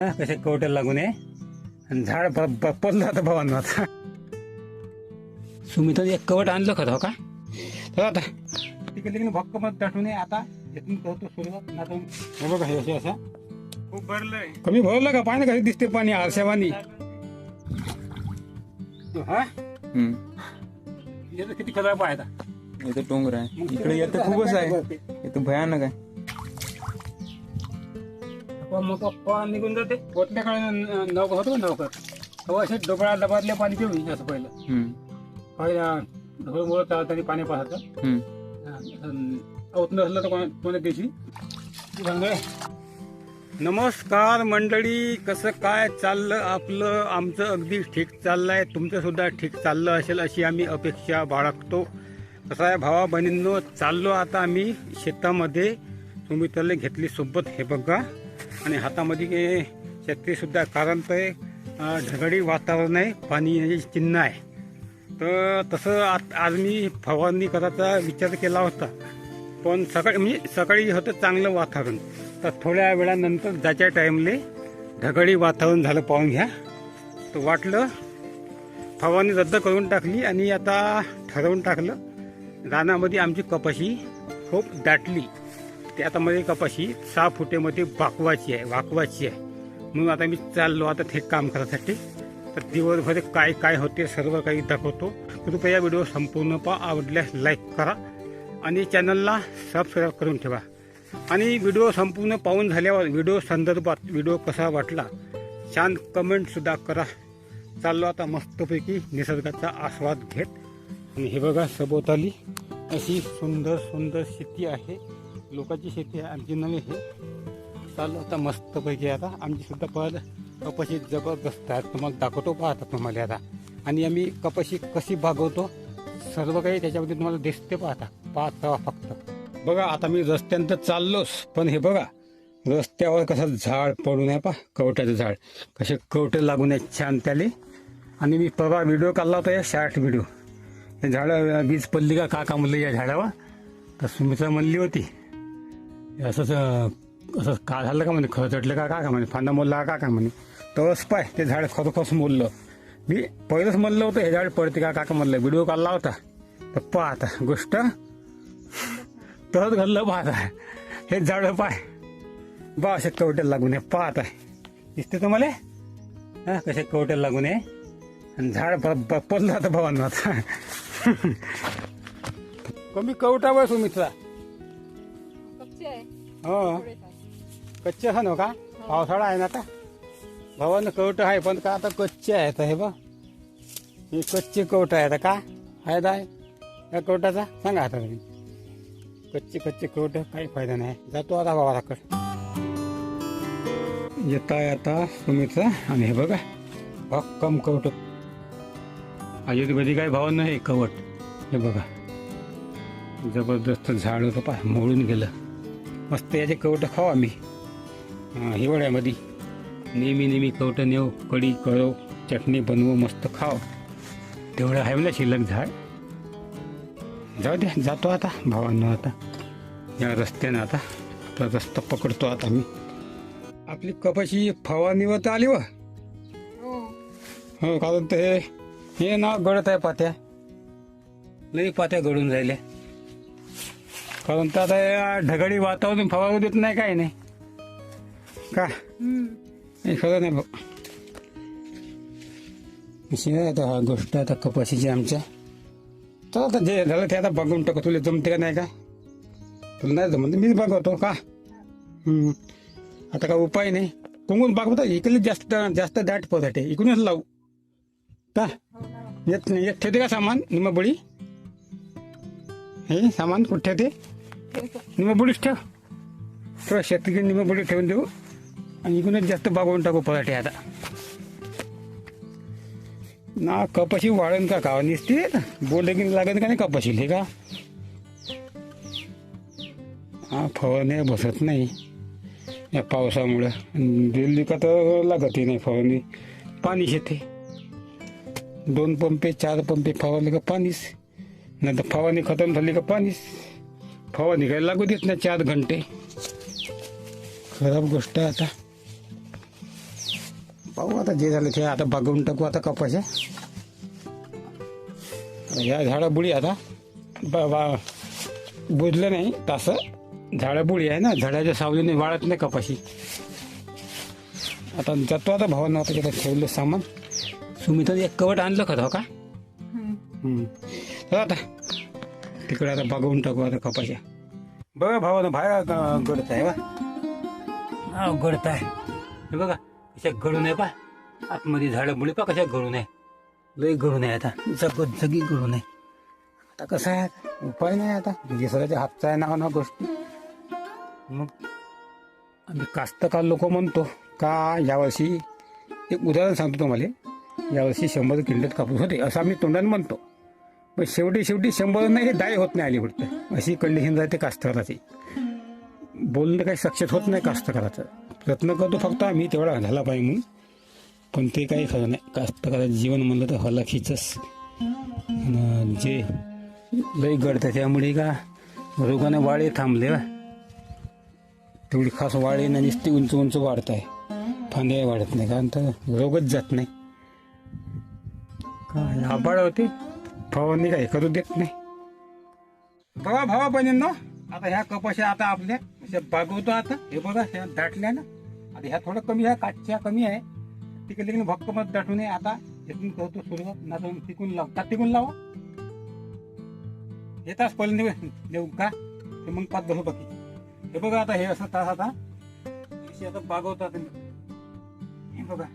कसे कवटेल लागून आहे आणि झाड पडलं आता भावांना आता. सुमिताने एक कवट आणलं खरं हो का तर आता तिकडे तिकडे भक्क मत दाटून आता. इथून करतो सुरुवात आता हे बघा हे असे असं. खूप भरलंय. कमी भरलं का? पाणी कधी दिसते पाणी आरशावानी हा? किती खराब आहे आता. इथं डोंगर आहे. इकडे येतं खूपच आहे. इथं भयानक आहे. मग पाणी निघून जाते. पोटल्याकडे नौकर होतो नौकर तेव्हा असे डोकळा डबातले पाणी पिऊ असं पहिलं. पहिला ढोळ मोळ चालताना पाणी पाहायचं. होत नसलं तर कोणा कोणत्या दिवशी. नमस्कार मंडळी कसं काय चाललं आपलं? आमचं अगदी ठीक चाललंय. तुमचं सुद्धा ठीक चाललं असेल अशी आम्ही अपेक्षा बाळगतो. कसं आहे भावा बहिणींनो चाललो आता आम्ही शेतामध्ये. तुम्ही त्याला घेतली सोबत हे बघा. आणि हातामध्ये हे सुद्धा कारण ते ढगडी वातावरण आहे पाणी येण्याचे चिन्ह आहे. तर तसं आत- आज मी फवारणी करायचा विचार केला होता. पण सकाळी म्हणजे सकाळी होतं चांगलं वातावरण. तर थोड्या वेळानंतर जायच्या टाईमले ढगडी वातावरण झालं पाहून घ्या. तर वाटलं फवारणी रद्द करून टाकली आणि आता ठरवून टाकलं रानामध्ये आमची कपाशी खूप दाटली. त्यामध्ये कपाशी सहा फुटेमध्ये वाकवाची आहे वाकवाची आहे. म्हणून आता मी चाललो आता ते काम करायसाठी. तर दिवसभर काय काय होते सर्व काही दाखवतो. कृपया व्हिडिओ संपूर्ण पहा आवडल्यास लाईक करा आणि चॅनलला सबस्क्राईब करून ठेवा. आणि व्हिडिओ संपूर्ण पाहून झाल्यावर व्हिडिओ संदर्भात व्हिडिओ कसा वाटला छान कमेंटसुद्धा करा. चाललो आता मस्तपैकी निसर्गाचा आस्वाद घेत. आणि हे बघा सभोवताली अशी सुंदर सुंदर शेती आहे. लोकांची शेती आहे आमची नवी हे चालू आता मस्तपैकी आता आमची सुद्धा कपाशी जबरदस्त आहे. तुम्हाला दाखवतो पाहता तुम्हाला आता. आणि आम्ही कपाशी कशी भागवतो सर्व काही त्याच्यामध्ये तुम्हाला दिसते पाहता पाहता फक्त. बघा आता मी रस्त्यानं तर चाललोच पण हे बघा रस्त्यावर कसं झाड पडून आहे पा कवट्याचं झाड. कसे कवटे लागून आहेत छान त्याले. आणि मी परवा व्हिडिओ काढला होता या शॉर्ट व्हिडिओ. झाडं वीज पडली का का म्हणलं या झाडावर? तर सुमित्रा म्हणली होती असंच असं का झालं का म्हणे? खचटलं का का म्हणे? फांदा मोडला का का म्हणे? तळस पाय ते झाड खरोखरच मोडलं. मी पहिलंच म्हणलं होतं हे झाड पडते का काका म्हणलं. व्हिडिओ काढला होता. तर पहा आता गोष्ट घाललं घडलं पाहता. हे झाड पाय. बा असे कवटेल लागून आहे पाहत. आहे दिसते तुम्हाला? हा कसे कवट्याला लागून आहे. आणि झाड ब- ब- पडलं आता भावांना आता. कमी कवटावर सुमित्रा हो. कच्चे हो का? पावसाळा आहे ना आता. भवन कवट आहे पण का आता कच्चे आहेत हे बघ. हे कच्चे कवट आहे आता का? फायदा आहे या कवटाचा सांगा आता तुम्ही. कच्चे कच्चे कवट काही फायदा नाही. जातो आता भावाकडे येता येता सुमितचा आणि हे बघा भक्कम कवट आयुर्वेदिक काही भावन हे कवट. हे बघा. जबरदस्त झाड होतं पा मोडून गेलं. मस्त याचे कवट खाऊ आम्ही. हिवाळ्यामध्ये नेहमी नेहमी कवट नेऊ कढी करो चटणी बनवू मस्त खाऊ. तेवढं आहे ना शिल्लक झाड. जाऊ द्या जातो आता भावांना आता. या रस्त्यानं आता तर रस्ता पकडतो आता मी. आपली कपाशी फवारणीवर तर आली व. हो. हो कारण ते हे हे नाव गळत आहे पात्या. लई पात्या गळून राहिल्या. कारण तर आता या ढगाळी वातावरण फवारू देत नाही काय नाही. का? नाही खरं नाही भाऊ. अशी आहे आता हा गोष्ट आता कपाशीची आमच्या. तर आता जे झालं ते आता बघून टाकू. तुला जमते का नाही का? तुला नाही जमत मीच बघवतो का? हम्म. आता काय उपाय नाही. कोंगून बघता इकडे जास्त जास्त दाट पदार्थ आहे. इकडूनच लावू. का? येत नाही. येत ठेवते का सामान? निमबळी हे सामान कुठे ठेवते? निमबळीच ठेव. थोडं शेतकरी निमबळी ठेवून देऊ. आणि इकडूनच जास्त बागवून टाकू पराठे आता. ना कपाशी वाढन का का निसते? बोलले की लागेल का नाही कपाशी हे का? हा फवारणी बसत नाही. या पावसामुळं. दिल्ली का तर लागतही नाही फवारणी. पाणी येते दोन पंपे चार पंपे फवारले का पाणीच. नंतर फवारणी खतम झाली का पाणीच. फवारणी काय लागू देत नाही चार घंटे. खराब गोष्ट आहे आता. पाहू आता जे झालं ते आता बघून टाकू आता कपाशा. ह्या झाडं बुडी आता ब- बुजलं नाही तसं. झाडं बुडी आहे ना झाडाच्या सावलीने वाळत नाही कपाशी. आता जातो आता भावानं आता त्याच्यात ठेवलं सामान. सुमिता एक कवट आणलं का का? हम्म. हम्म. चला आता. तिकडे आता बघून टाकू आता कपाशा. बघा भावानं बाहेर गडत आहे बा. हा गडत आहे. हे बघा कशा गळून आहे पा आतमध्ये झाडं मुळे पा कशा गळून आहे लई गळून आहे आता. जगत जगी गळून आहे आता कसं आहे? उपाय नाही आता. निसर्गाच्या हातचा आहे ना ना गोष्टी. मग? आम्ही कास्तकार लोक म्हणतो का यावर्षी एक उदाहरण सांगतो तुम्हाला. यावर्षी शंभर क्विंटल कापूस होते असं आम्ही तोंडाने म्हणतो. पण शेवटी शेवटी शंभर नाही दाय होत नाही आली फक्त अशी कंडिशन राहते कास्तकाराची. बोलणं काही सक्सेस होत नाही कास्तकाराचं. प्रयत्न करतो फक्त आम्ही तेवढा झाला पाहिजे म्हणून. पण ते काही खरं नाही. कास्तकाराचं जीवन म्हणलं तर हलाखीचंच. जे लई गडतं त्यामुळे का रोगाने वाळे थांबले तेवढी खास वाळे ना नुसती उंच उंच वाढत आहे फांद्या वाढत नाही कारण तर रोगच जात नाही. काय आबाळ होते. फवारणी काही करू देत नाही. बघा भावा बहिणींनो आता ह्या कपाशा आता आपल्या अशा बागवतो आता. हे बघा ह्या दाटल्या ना. आता ह्या थोडं कमी आहे काठच्या कमी आहे. तिकडे तिकडे भक्क मत दाटू नये आता. इथून करतो सुरुवात ना तिकून लाव. का तिकून लावा? येताच पहिले देऊ नेऊ का? ते मग पाच बसू बाकी. हे बघा आता हे असं तास आता. अशी आता बागवतात हे बघा.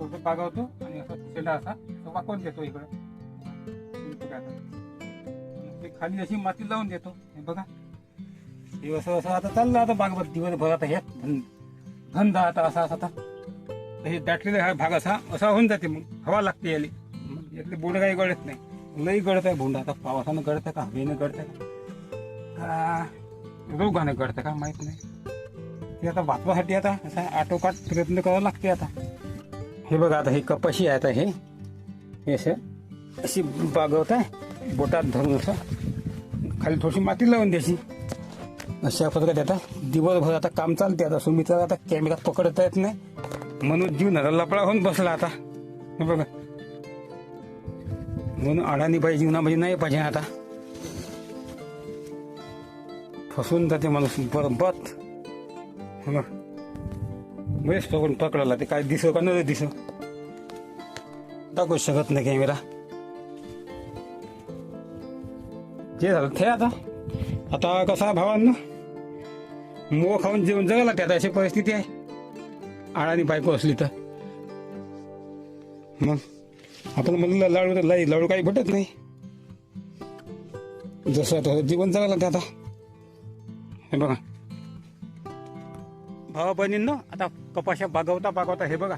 थोडं बागवतो आणि असं शेंडा असा तो वाकवून देतो इकडं. इकडं आता. ते खाली अशी माती लावून देतो. हे बघा. दिवस असं आता चाललं आता बागवत दिवसभर आता हे धन- धंदा आता असा असा आता. हे दाटलेला हा भाग असा असा होऊन जाते मग. हवा लागते याले यातले बोंड काही गळत नाही. लई गळत आहे बोंड. आता पावसानं गळतं का? हवेनं गळत आहे का? रोगानं गळतं का? माहीत नाही. ते आता वाचवासाठी आता असा आटोकाट प्रयत्न करावा लागते आता. हे बघा आता हे कपाशी आहे आता हे. हे असं. अशी बागवत आहे. बोटात धरून असं. खाली थोडीशी माती लावून द्यायची अशा. प्रकारे आता दिवसभर आता काम चालते आता सुमित्रा आता कॅमेरा पकडता येत नाही. म्हणून जीव नरा लपडा होऊन बसला आता. हे बघा. म्हणून अडाणी पाहिजे जीवनामध्ये नाही पाहिजे आता. फसून जाते माणूस बरबत बेस पकडून पकडला ते काय दिसो का न दिसो. दाखवू शकत नाही कॅमेरा जे झालं ते आता? आता कसा भावांना? मोह खाऊन जेवण जगायला त्यात अशी परिस्थिती आहे. आळानी बायको असली तर. मग आपण म्हणलं लाडू तर लाई लाडू काही भेटत नाही. जसं तसं जीवन जगायला ते आता. हे बघा. भावा बहिणींना आता कपाशा बागवता बागवता हे बघा.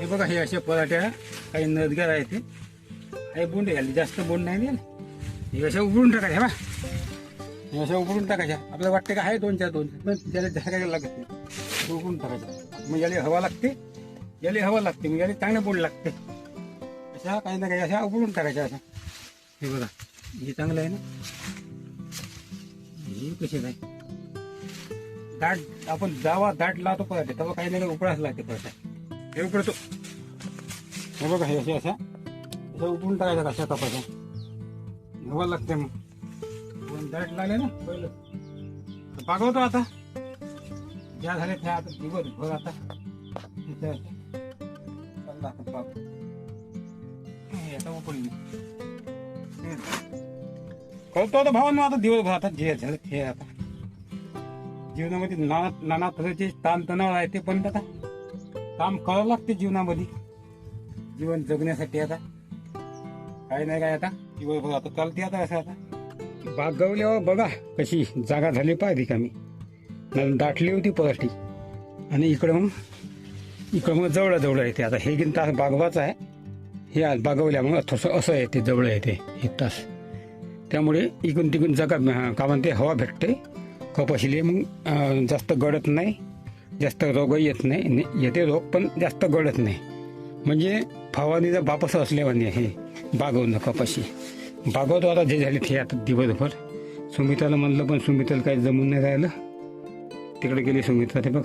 हे बघा हे असे पराठ्या काही नदग्या आहेत हे. बोंड घाली जास्त बोंड नाही हे अशा उघडून टाकायच्या बा हे अशा उघडून टाकायच्या आपल्याला वाटते का आहे दोन चार दोन? पण त्याला झाकायला लागत नाही. उघडून टाकायच्या मग याला हवा लागते. याला हवा लागते. मग याला चांगलं बोंड लागते. अशा काही ना काही अशा उघडून टाकायच्या अशा. हे बघा हे चांगलं आहे ना? हे कसे नाही दाट आपण जावा दाट लावतो पराठे तेव्हा काही नाही उकडाच लागते पराठा हे उकडतो हे बघा हे असे अशा. अशा उकडून टाकायचं कशा कपाच्या हवा लागते मग. दाट लागले ना पहिलं. तर पागवतो आता. ज्या झाले त्या आता दिवसभर आता. इथे आता कळतो आता आता दिवसभर आता जे झालं ते आता. जीवनामध्ये नाना नाना तऱ्हेचे ताणतणाव आहे ते पण आता. काम करावं लागते जीवनामध्ये. जीवन जगण्यासाठी आता. काय नाही काय आता. दिवसभर आता चालते आता असं आता. बागवल्यावर बघा कशी जागा झाली पाहिजे रिकामी नवीन दाटली होती पराठी. आणि इकडं मग इकडं मग जवळ जवळ येते. आता हे घेऊन तास बागवाचं आहे. हे आज बागवल्यामुळं थोडंसं असं येते जवळ येते हे तास. त्यामुळे इकडून तिकडून जागा का म्हणते हवा भेटते. कपाशीले मग जास्त गळत नाही. जास्त रोगही येत नाही. येते रोग पण जास्त गळत नाही. म्हणजे फवानीचा बापस असल्यावानी हे बागवलं कपाशी बागवतो आता जे झाले ते आता दिवसभर. सुमित्राला म्हणलं पण सुमिताला काही जमून नाही राहिलं. तिकडे गेली सुमित्रा ते बघ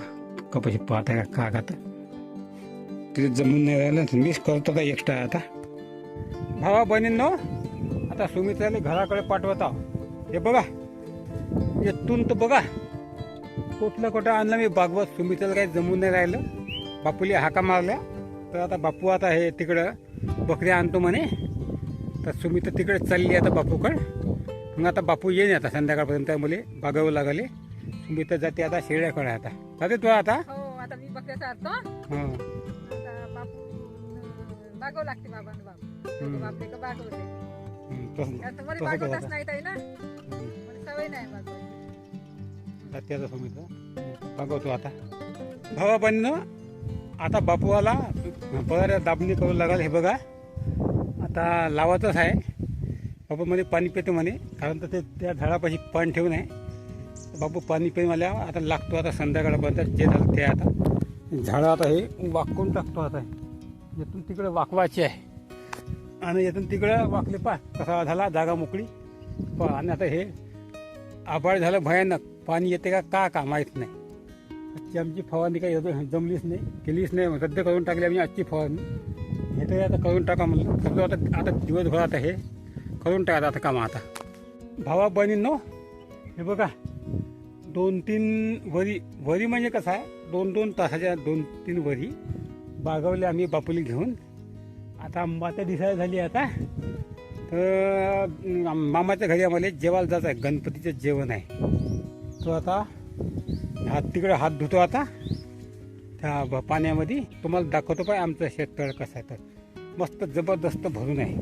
कपाशी पाहत आहे का का तिथे जमून नाही राहिलं मीच करतो का एक्स्ट्रा आता? भावा बहिणींनो आता सुमित्राने घराकडे पाठवत आहो. हे बघा येतून तर बघा. कुठलं कुठं आणलं मी बागवत सुमित्राला काही जमून नाही राहिलं. बापूली हाका मारल्या. तर आता बापू आता हे तिकडं बकऱ्या आणतो म्हणे. तर सुमित्र तिकडे चालली आता बापूकडं. मग आता बापू येईन आता संध्याकाळपर्यंत. मला बागावं लागले. सुमित्र जाते आता शेळ्याकडे आता. जाते तू आता? हो बापू बाप. का बागवते आता जाते भावा बहिणीनं आता बापूवाला बरं दाबणी करू लागल हे बघा. आता लावतच आहे. बापू म्हणे पाणी पिते म्हणे. कारण तर ते त्या झाडापाशी पाणी ठेवून आहे. बाबू पाणी पिऊन आल्या आता लागतो आता संध्याकाळपर्यंत जे झालं ते आता. झाडं आता हे वाकून टाकतो आता. यातून तिकडे वाकवायची आहे. आणि यातून तिकडं वाकले पा कसा झाला जागा मोकळी. पा आणि आता हे आभाळ झालं भयानक. पाणी येते का का का माहीत नाही. आजची आमची फवारणी काही जमलीच नाही केलीच नाही. रद्द करून टाकली आम्ही आजची फवारणी. हे तरी आता करून टाका म्हणलं. करतो आता आता दिवसभर आता हे करून टाका आता कामं आता. भावा बहिणींनो हे बघा. दोन तीन वरी वरी म्हणजे कसं आहे? दोन दोन तासाच्या दोन तीन वरी बागवले आम्ही बापुली घेऊन. आता आंबाच्या दिसायला झाली आता. तर मामाच्या घरी आम्हाला जेवायला जायचं आहे. गणपतीचं जेवण आहे. तो आता हात तिकडे हात धुतो आता. पाण्यामध्ये. तुम्हाला दाखवतो पाय आमचं शेततळ कसं आहे तर. मस्त जबरदस्त भरून आहे.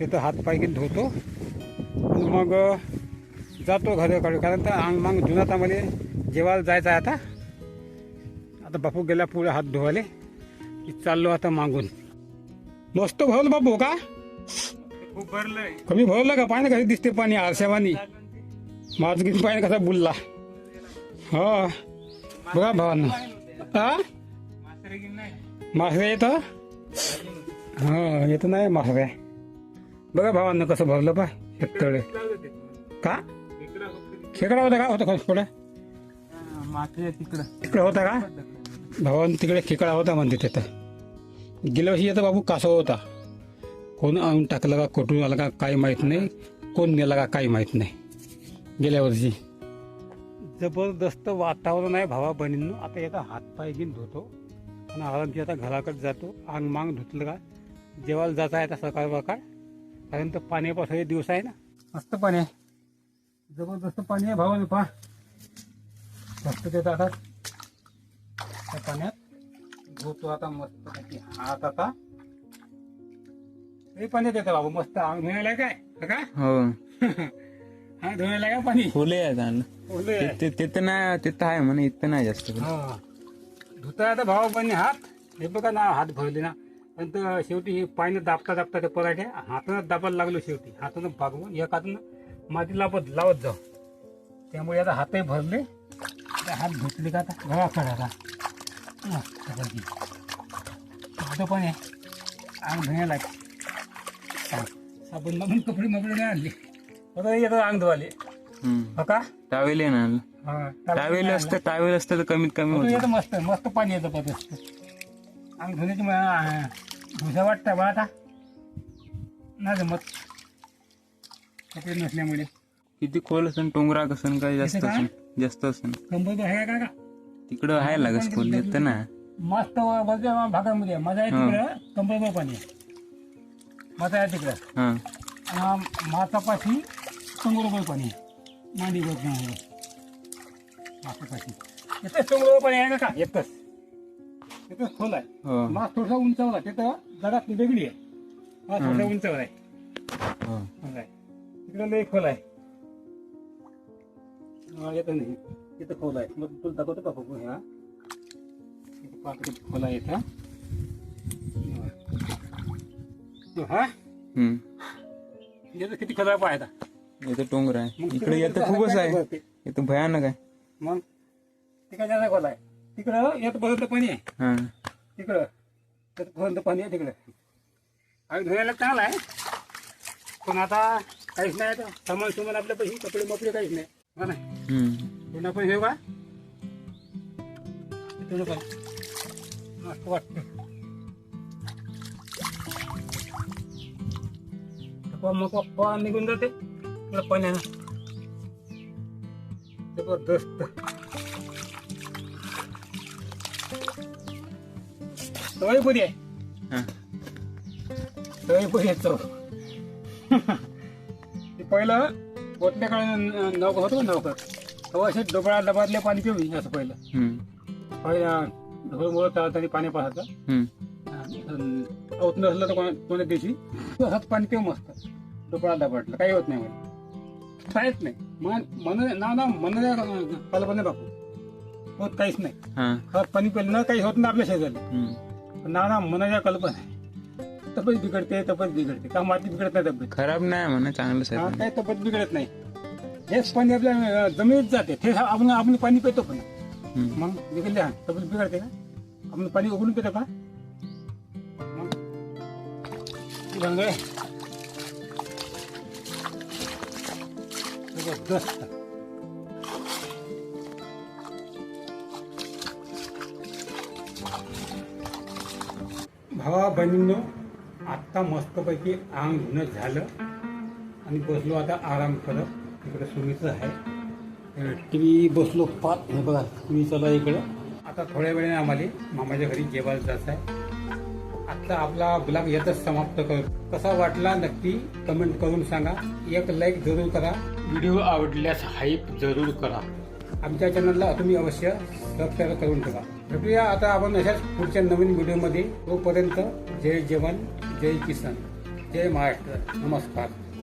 तिथं हात पाय घेऊन धुतो. आणि मग जातो घराकडे कारण तर अंग मांग धुण्यात आम्हाला जेवायला जायचं आहे आता. आता बापू गेला पुढे हात धुवाले की चाललो आता मागून. मस्त भरलं बापू का? खूप भरलंय. कमी भरलं का? पाणी कधी दिसते पाणी आरशावानी माझं पाणी कसा बुलला हो. बघा भावांना. हा मासरे येतं? हो येतं नाही मासरे बघा भावांना कसं भरलं पा शेततळे. का? खेकडा होता का? होता खस पुढे? माथे तिकडं होता का? भावान तिकडे खेकडा होता म्हणते तिथं. गेल्या वर्षी येतं बाबू कासव होता. कोण आणून टाकलं का कुठून आलं का काही माहीत नाही. कोण नेला का काही माहीत नाही. गेल्या वर्षी. जबरदस्त वातावरण आहे भावा बहिणींनो. आता येतं हातपाय घेऊन धुतो. आणि आरामची आता घराकडे जातो. अंग मांग धुतलं का? जेवायला जाता आहे आता सकाळ सकाळ कारण तर पाण्यापासून हे दिवस आहे ना? मस्त पाणी आहे. जबरदस्त पाणी आहे भावाने पहा. मस्त त्याचा आता त्या पाण्यात धुतो आता मस्त हात आता. हे पाण्यात येतं बाबू मस्त. अंग धुण्याला काय? हा का? हो. हा धुण्याला काय पाणी? फुले आहे. ते- ते- तिथं नाही तिथं आहे म्हणे इथं नाही जास्त. हा. धुता आता भावा पण हात हे बघा ना हात भरले ना. पण तर शेवटी हे पाण्यात दाबता दाबता ते पराठे हातानं दाबायला लागलो शेवटी. हातानं भागवून एक हातानं माती लावत लावत जाऊ. त्यामुळे आता हातही भरले. आता हात धुतले का आता? घराकडे आता. मस्तपैकी. शुद्ध पण आहे अंग धुण्याला साबण मागून कपडे मपडे नाही आणले. आता अंग धुवाले. हो का? टावेल आहे ना हा टावेल असतं टावेल असतं तर कमीत कमी होतं येतं मस्त मस्त पाणी येतं पदस्त अंग धुण्याची धुसा वाटतं बा आता. नाही जमत. कपडे नसल्यामुळे. किती खोल असन टोंगरा कसन काय जास्त? असन जास्त असन. कंबर आहे का तिकडं आहे लागस खोल येतं ना. मस्त भागामध्ये आहे. मजा आहे हा. तिकडं कंबरभर पाणी मजा आहे तिकडं. हा. आणि मातापाशी संगोरभर पाणी आहे. मांडीवर. येतं पाणी आहे का? येतच. येतच खोल आहे. हो. मास थोडासा उंचावला तिथं जरा वेगळी आहे. मास थोडासा उंचावर आहे. हो. तिकडे लई खोल आहे. हा, येतं नाही. तिथं खोल आहे. मग तुला दाखवतो का बघू? ह्या किती खोल आहे इथं. हा? याचं किती खोल आहे पाहायचा? इथं टोंगर आहे. इकडे येतं खूपच आहे? इथं भयानक आहे. मग तिकडे खोल आहे तिकडं येत बघत पाणी. आहे तिकडं येत बघत पाणी आहे तिकडं. आणि धुवायला चांगला आहे. पण आता काहीच नाही आता. सामान सुमान आपल्या पैसे कपडे मपडे काहीच नाही. हो पुन्हा पण घेऊ का तुला पण मस्त वाटतं. पप्पा मग पप्पा निघून जाते. तुला पाण्यानं जबरदस्त. सवय पुरी आहे. सवय पुरी आहे चव ते पहिलं पोटल्या काळात नौकर होतो नौकर तेव्हा असे डोबळा डबातले पाणी पिऊ असं पहिलं. हम्म. पहिल्या ढोळ तरी पाणी पाहायचं. होत नसलं तर कोणा कोणत्या दिवशी? हात पाणी पिऊ मस्त डोपळा दाबाटलं काही होत नाही. काहीच नाही. मन मन ना ना मन कल्पना बापू. होत काहीच नाही. हा. हात पाणी पिलं ना काही होत नाही आपल्या शेजारी. हम्म. पण ना ना मनाच्या कल्पना आहे. तब्येत बिघडते तब्येत बिघडते. का माती बिघडत नाही तब्येत? खराब नाही म्हणा चांगलंच हा, काही तब्येत बिघडत नाही. हेच पाणी आपल्या अं, जमिनीत जाते. ते आपण आपण पाणी पितो पण. हम्म. मग बिघडले हा तब्येत बिघडते का? आपण पाणी उघडून पितो का? मग भांगळे जबरदस्त. भावा बहिणींनो आत्ता मस्तपैकी आंग धुणं झालं. आणि बसलो आता आराम करत. इकडे सुमीचं आहे. टी व्ही बसलो पाच हे बघा तुम्ही चला इकडं. आता थोड्या वेळाने आम्हाला मामाच्या घरी जेवायला जायचं आहे. आत्ता आपला ब्लॉग यातच समाप्त कर. कसा वाटला नक्की कमेंट करून सांगा. एक लाईक जरूर करा. व्हिडिओ आवडल्यास हाईप जरूर करा. आमच्या चॅनलला तुम्ही अवश्य सबस्क्राईब करून ठेवा. भेटूया आता आपण अशाच पुढच्या नवीन व्हिडिओमध्ये. तोपर्यंत जय जवान जय किसान जय महाराष्ट्र. नमस्कार.